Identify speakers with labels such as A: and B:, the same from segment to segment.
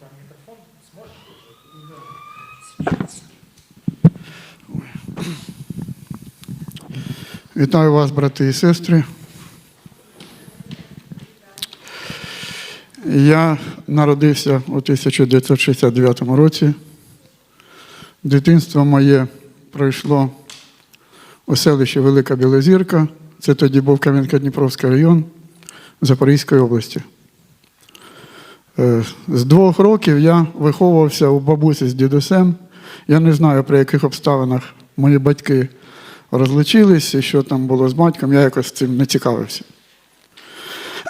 A: там микрофон, сможешь?
B: Вітаю вас, брати і сестри. Я народився у 1969 році. Дитинство моє пройшло у селищі Велика Білозірка. Це тоді був Кам'янка-Дніпровський район Запорізької області. Е, З двох років я виховувався у бабусі з дідусем. Я не знаю, при яких обставинах мої батьки розлучились і що там було з батьком, я якось цим не цікавився.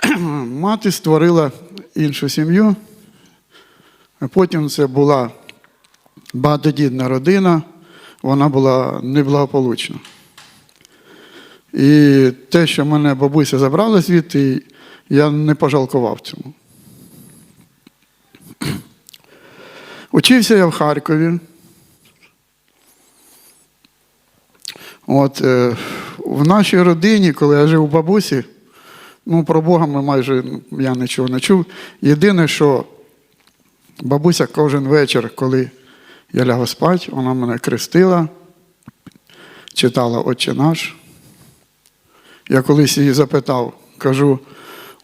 B: Мати створила іншу сім'ю. Потім це була багатодітна родина, вона була неблагополучна. І те, що мене бабуся забрала звідти, я не пожалкував цьому. Учився я в Харкові. От, е, в нашій родині, коли я жив у бабусі, ну, про Бога ми майже я нічого не чув. Єдине, що бабуся кожен вечір, коли я лягав спати, вона мене крестила, читала Отче наш. Я колись її запитав, кажу,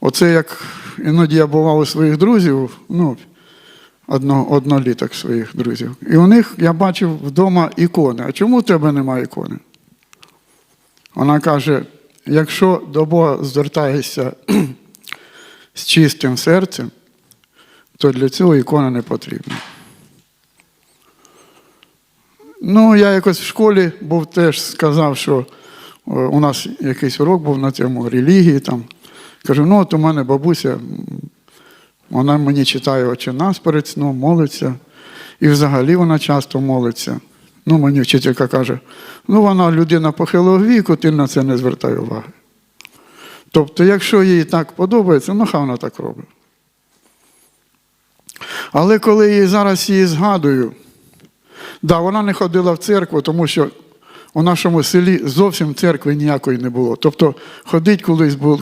B: оце як іноді я бував у своїх друзів, ну, одно, одноліток своїх друзів. І у них я бачив вдома ікони. А чому в тебе немає ікони? Вона каже: якщо до Бога звертаєшся з чистим серцем, то для цього ікона не потрібна. Ну, я якось в школі був теж сказав, що у нас якийсь урок був на цьому релігії. Там. Кажу, ну от у мене бабуся, вона мені читає очі нас перед сном, молиться. І взагалі вона часто молиться. Ну, мені вчителька каже, ну вона людина похилого віку, ти на це не звертай уваги. Тобто, якщо їй так подобається, ну хай вона так робить. Але коли я зараз її згадую, да, вона не ходила в церкву, тому що у нашому селі зовсім церкви ніякої не було. Тобто ходити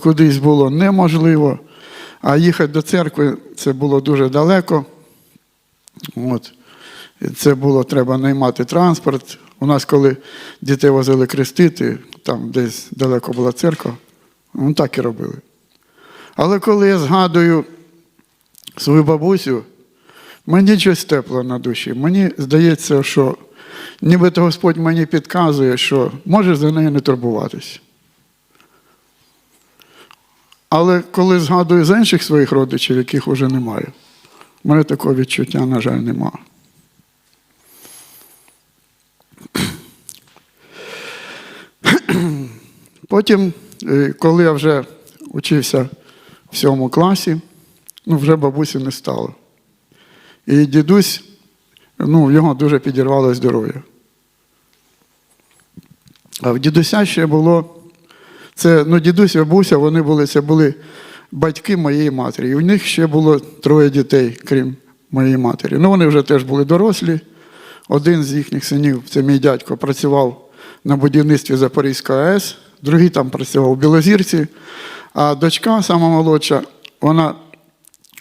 B: кудись було неможливо, а їхати до церкви це було дуже далеко. От. Це було треба наймати транспорт. У нас, коли дітей возили крестити, там десь далеко була церква, ну так і робили. Але коли я згадую свою бабусю, мені щось тепло на душі. Мені здається, що нібито Господь мені підказує, що може за нею не турбуватись. Але коли згадую з інших своїх родичів, яких вже немає, в мене такого відчуття, на жаль, немає. Потім, е, коли я вже учився в сьомому класі, ну, вже бабусі не стало. І дідусь, ну, в нього дуже підірвало здоров'я. А в дідуся ще було, це, ну, дідусь бабуся, вони були, це були батьки моєї матері. І у них ще було троє дітей, крім моєї матері. Ну, вони вже теж були дорослі. Один з їхніх синів, це мій дядько, працював на будівництві Запорізької АЕС, другий там працював у Білозірці, а дочка, сама молодша, вона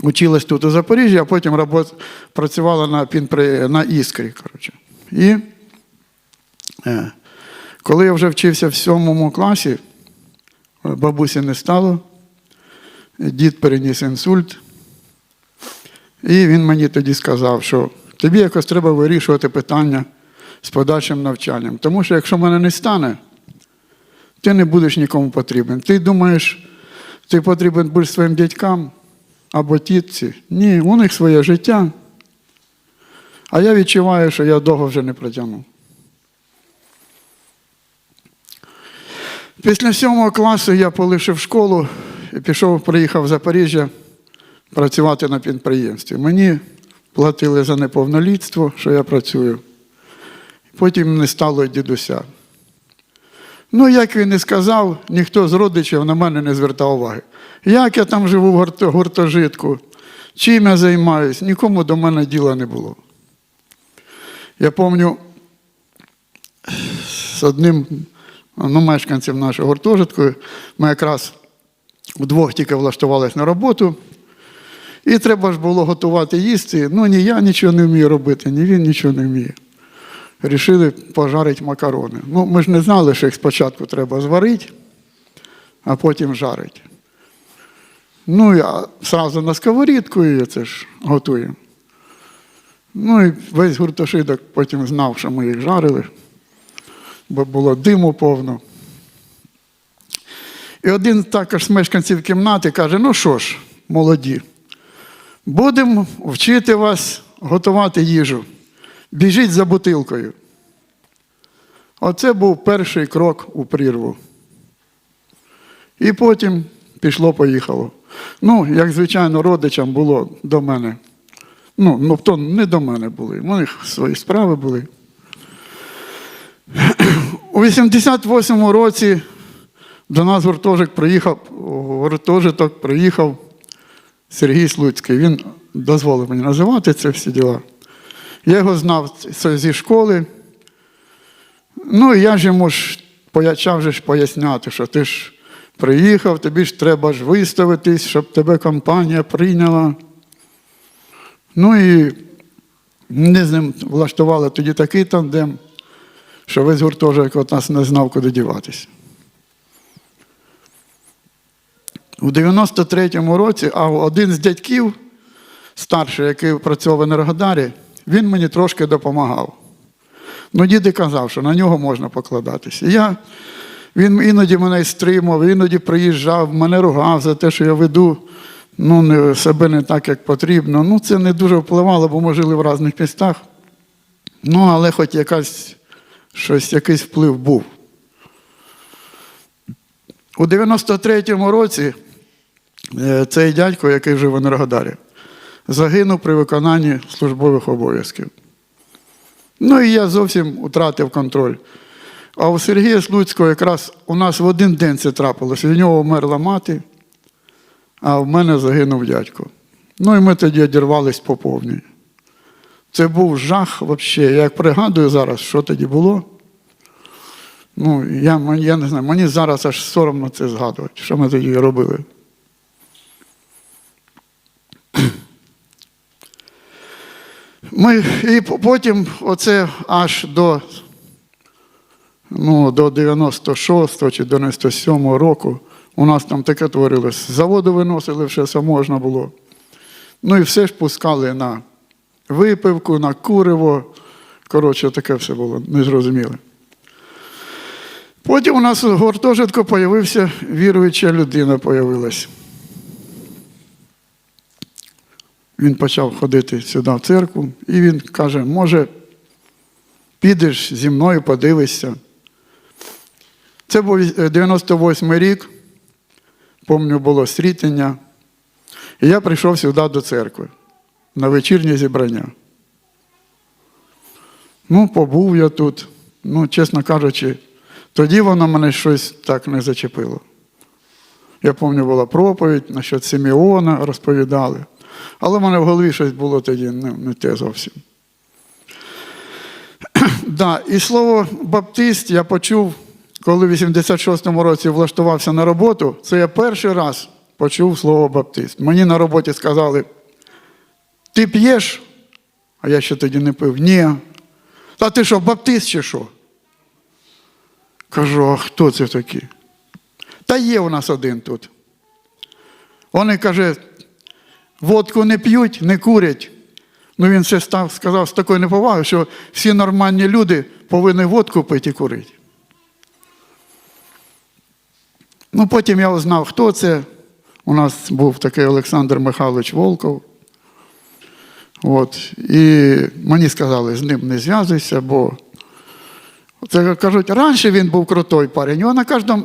B: училась тут у Запоріжжі, а потім робот, працювала на, пінпри, на іскрі. Коротше. І е, коли я вже вчився в сьомому класі, бабусі не стало, дід переніс інсульт. І він мені тоді сказав, що тобі якось треба вирішувати питання з подальшим навчанням. Тому що якщо мене не стане, ти не будеш нікому потрібен. Ти думаєш, ти потрібен будеш своїм дядькам або тітці. Ні, у них своє життя. А я відчуваю, що я довго вже не протягну. Після сьомого класу я полишив школу і пішов, приїхав в Запоріжжя працювати на підприємстві. Мені платили за неповнолітство, що я працюю. Потім не стало дідуся. Ну, як він і сказав, ніхто з родичів на мене не звертав уваги. Як я там живу в гуртожитку, чим я займаюсь, нікому до мене діла не було. Я пам'ятаю, з одним ну, мешканцем нашого гуртожитку ми якраз вдвох тільки влаштувалися на роботу. І треба ж було готувати їсти. Ну, ні я нічого не вмію робити, ні він нічого не вміє. Рішили пожарити макарони. Ну, ми ж не знали, що їх спочатку треба зварити, а потім жарити. Ну, я одразу на сковорідку і це ж готую. Ну і весь гуртошидок потім знав, що ми їх жарили, бо було диму повно. І один також з мешканців кімнати каже: ну що ж, молоді, будемо вчити вас готувати їжу. Біжіть за бутилкою. Оце був перший крок у прірву. І потім пішло-поїхало. Ну, як звичайно, родичам було до мене. Ну, ну то не до мене були. У них свої справи були. У 88-му році до нас гуртожиток приїхав, гуртожиток приїхав Сергій Слуцький. Він дозволив мені називати це всі діла. Я його знав зі школи. Ну, і я ж йому ж почав ж поясняти, що ти ж приїхав, тобі ж треба ж виставитись, щоб тебе компанія прийняла. Ну і ми з ним влаштували тоді такий тандем, що весь гуртожиток от нас не знав, куди діватися. У 93-му році, а один з дядьків, старший, який працював в Енергодарі, він мені трошки допомагав. Ну, діди казав, що на нього можна покладатися. Я, він іноді мене стримав, іноді приїжджав, мене ругав за те, що я веду ну, не, себе не так, як потрібно. Ну, це не дуже впливало, бо ми жили в різних містах. Ну, але хоч якась, щось, якийсь вплив був. У 93-му році е, цей дядько, який жив в Енергодарі, загинув при виконанні службових обов'язків. Ну і я зовсім втратив контроль. А у Сергія Слуцького якраз у нас в один день це трапилося. У нього вмерла мати, а в мене загинув дядько. Ну і ми тоді одірвались по повній. Це був жах взагалі. Я як пригадую зараз, що тоді було. Ну, я, я не знаю, мені зараз аж соромно це згадувати, що ми тоді робили. Ми, і потім, оце аж до, ну, до 96 чи 97 року, у нас там таке творилось. З заводу виносили все, що можна було. Ну і все ж пускали на випивку, на куриво. Коротше, таке все було незрозуміле. Потім у нас у гуртожитку появився віруюча людина появилась. Він почав ходити сюди в церкву, і він каже, може, підеш зі мною, подивишся. Це був 98-й рік, пам'ятаю, було стрітення. І я прийшов сюди до церкви на вечірнє зібрання. Ну, побув я тут, ну, чесно кажучи, тоді воно мене щось так не зачепило. Я пам'ятаю, була проповідь, насчет Симеона розповідали. Але в мене в голові щось було тоді не, не те зовсім. да, І слово баптист я почув, коли в 86-му році влаштувався на роботу. Це я перший раз почув слово баптист. Мені на роботі сказали, ти п'єш? А я ще тоді не пив. Ні. Та ти що, баптист чи що? Кажу, а хто це такі? Та є у нас один тут. Вони каже, водку не п'ють, не курять. Ну він це став, сказав з такою неповагою, що всі нормальні люди повинні водку пити і курити. Ну, потім я узнав, хто це. У нас був такий Олександр Михайлович Волков. От. І мені сказали, з ним не зв'язуйся, бо це кажуть, раніше він був крутой парень, його на кожному,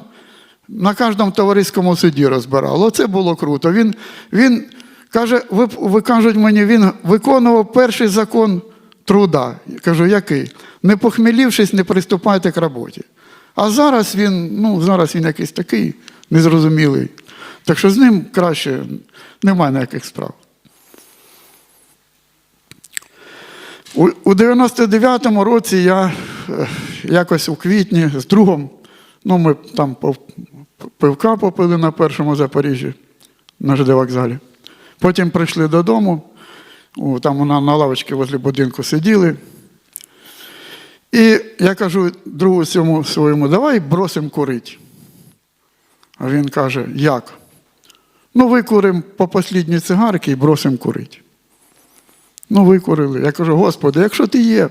B: на кожному товариському суді розбирали. Оце було круто. Він, він каже, ви, ви кажуть мені, він виконував перший закон труда. Я кажу, який? Не похмілівшись, не приступайте к роботі. А зараз він, ну, зараз він якийсь такий незрозумілий. Так що з ним краще немає ніяких справ. У, у 99-му році я е, якось у квітні з другом, ну ми там пивка попили на першому Запоріжжі, на ЖД вокзалі. Потім прийшли додому, там вона на лавочці возле будинку сиділи. І я кажу другу своєму, давай бросимо курити. А він каже, як? Ну, викуримо по послідній цигарки і бросимо курити. Ну, викурили. Я кажу, Господи, якщо ти є,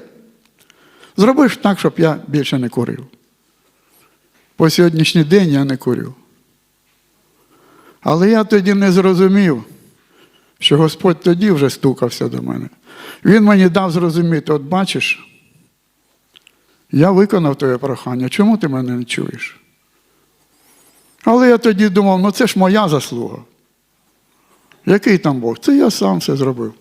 B: зроби так, щоб я більше не курив. По сьогоднішній день я не курю. Але я тоді не зрозумів, що Господь тоді вже стукався до мене. Він мені дав зрозуміти, от бачиш, я виконав твоє прохання, чому ти мене не чуєш? Але я тоді думав, ну це ж моя заслуга. Який там Бог? Це я сам все зробив.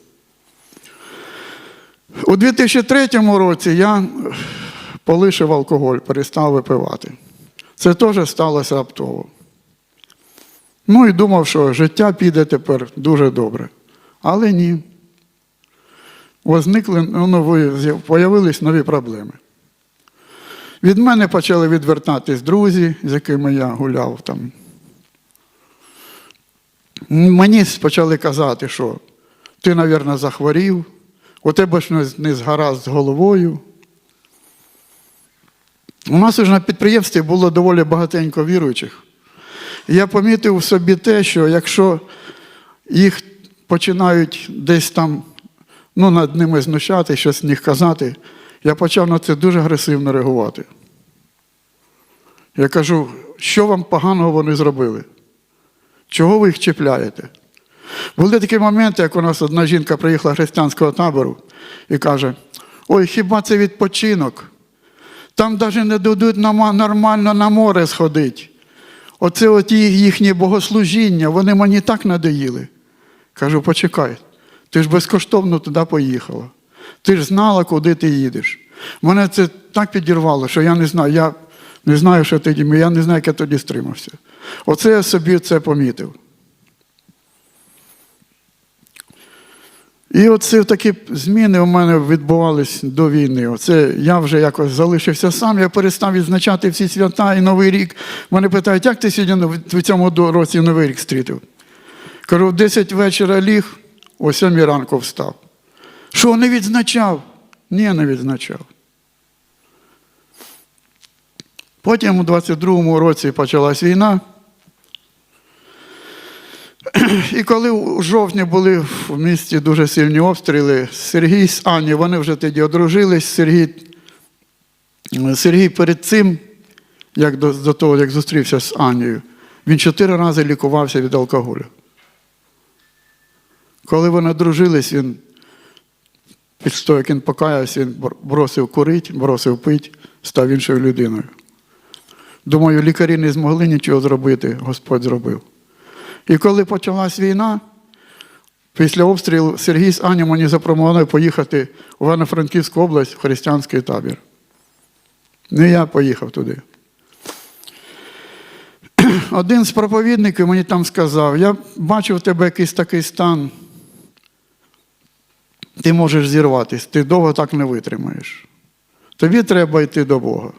B: У 2003 році я полишив алкоголь, перестав випивати. Це теж сталося раптово. Ну і думав, що життя піде тепер дуже добре. Але ні. Возникли ну, появились нові проблеми. Від мене почали відвертатись друзі, з якими я гуляв там. Мені почали казати, що ти, мабуть, захворів, у тебе ж не- згаразд з головою. У нас уже на підприємстві було доволі багатенько віруючих. І я помітив в собі те, що якщо їх починають десь там ну, над ними знущати, щось в них казати, я почав на це дуже агресивно реагувати. Я кажу, що вам поганого вони зробили? Чого ви їх чіпляєте? Були такі моменти, як у нас одна жінка приїхала з християнського табору і каже: ой, хіба це відпочинок? Там навіть не дадуть нормально на море сходити. Оце от їх- їхнє богослужіння, вони мені так надоїли. Кажу, почекай, ти ж безкоштовно туди поїхала. Ти ж знала, куди ти їдеш. Мене це так підірвало, що я не знаю, я не знаю, що тоді, я не знаю, як я тоді стримався. Оце я собі це помітив. І оце такі зміни у мене відбувались до війни. Оце я вже якось залишився сам, я перестав відзначати всі свята і Новий рік. Мене питають, як ти сьогодні в цьому році Новий рік стрітив? Кажу, в 10 вечора ліг, о 7 ранку встав. Що, не відзначав? Ні, не відзначав. Потім у 22-му році почалась війна. І коли у жовтні були в місті дуже сильні обстріли, Сергій з Ані, вони вже тоді одружились. Сергій, Сергій перед цим, як до, до того, як зустрівся з Анією, він чотири рази лікувався від алкоголю. Коли вони одружились, він після того, як він покаявся, він бр- бросив курити, бросив пити, став іншою людиною. Думаю, лікарі не змогли нічого зробити, Господь зробив. І коли почалась війна, після обстрілу Сергій з Ані мені запропонували поїхати в Івано-Франківську область в християнський табір. І я поїхав туди. Один з проповідників мені там сказав: я бачив в тебе якийсь такий стан, ти можеш зірватися, ти довго так не витримаєш. Тобі треба йти до Бога.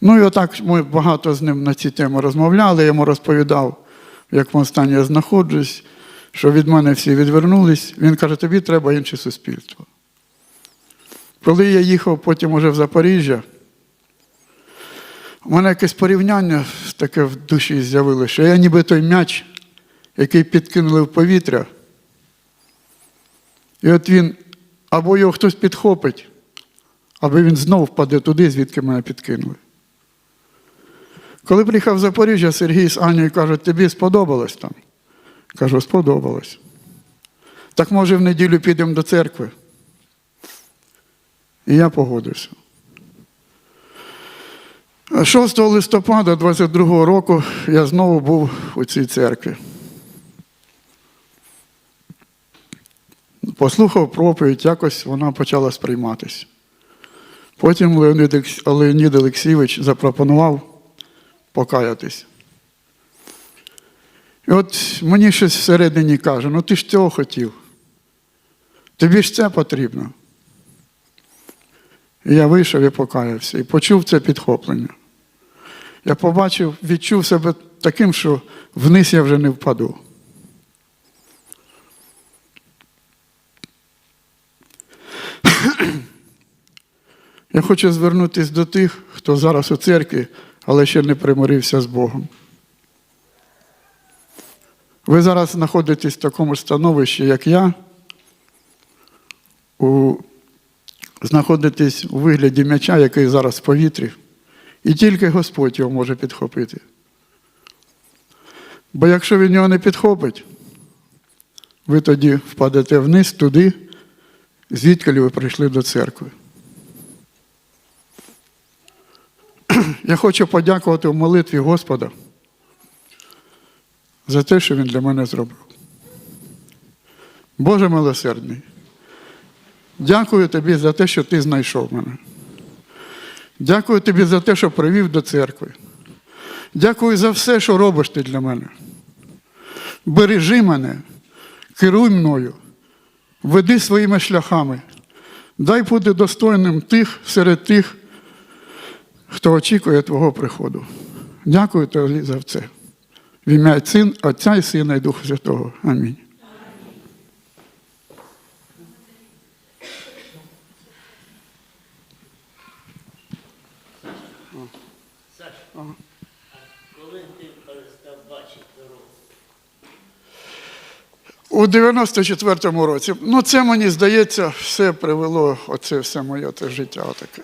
B: Ну і отак ми багато з ним на ці теми розмовляли, я йому розповідав, в якому стані я знаходжусь, що від мене всі відвернулись. Він каже, тобі треба інше суспільство. Коли я їхав потім уже в Запоріжжя, у мене якесь порівняння таке в душі з'явилося, що я ніби той м'яч, який підкинули в повітря. І от він або його хтось підхопить, або він знов впаде туди, звідки мене підкинули. Коли приїхав в Запоріжжя, Сергій з Анією кажуть, тобі сподобалось там? Кажу, сподобалось. Так може в неділю підемо до церкви. І я погодився. 6 листопада 22 року я знову був у цій церкві. Послухав проповідь, якось вона почала сприйматися. Потім Леонід Олексійович запропонував покаятись. І от мені щось всередині каже, ну ти ж цього хотів. Тобі ж це потрібно. І я вийшов і покаявся, і почув це підхоплення. Я побачив, відчув себе таким, що вниз я вже не впаду. Я хочу звернутися до тих, хто зараз у церкві але ще не примирився з Богом. Ви зараз знаходитесь в такому становищі, як я, у... знаходитесь у вигляді м'яча, який зараз в повітрі, і тільки Господь його може підхопити. Бо якщо він його не підхопить, ви тоді впадете вниз туди, звідки ви прийшли до церкви. Я хочу подякувати в молитві Господа за те, що Він для мене зробив. Боже милосердний, дякую тобі за те, що ти знайшов мене. Дякую тобі за те, що привів до церкви. Дякую за все, що робиш ти для мене. Бережи мене, керуй мною, веди своїми шляхами. Дай бути достойним тих серед тих, хто очікує Твого приходу. Дякую тобі за це. В ім'я Син, Отця і Сина і Духа Святого. Амінь. У 94-му році. Ну, це мені здається, все привело, оце все моє те життя отаке.